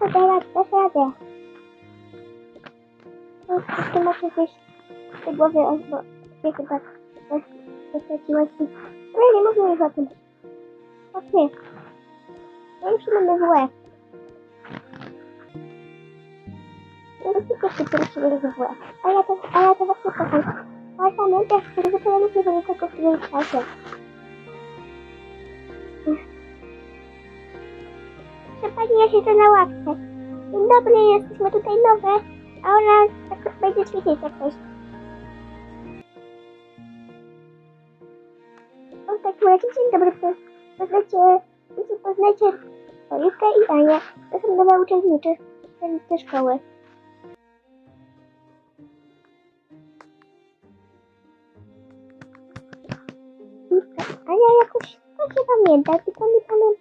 Agora a porta é aberta. Eu que fazer isso. Eu vou ver as perspectivas aqui. Ele não veio exatamente. Ok. Este no mesmo é. Eu não sei por é que ele chegou no mesmo é. Aí ela tava ficando. Ela também percebeu se eu não chegou nessa configuração. Ja siedzę na ławce. Dzień dobry, jesteśmy tutaj nowe, a ona tak będzie ćwiczyć jakoś. O, tak, moja dzień dobry, po- poznajcie, wiecie, poznajcie Oliwkę i Anię. To są nowe uczestniczy ze szkoły. Ania jakoś, to się pamięta, tylko nie pamiętam.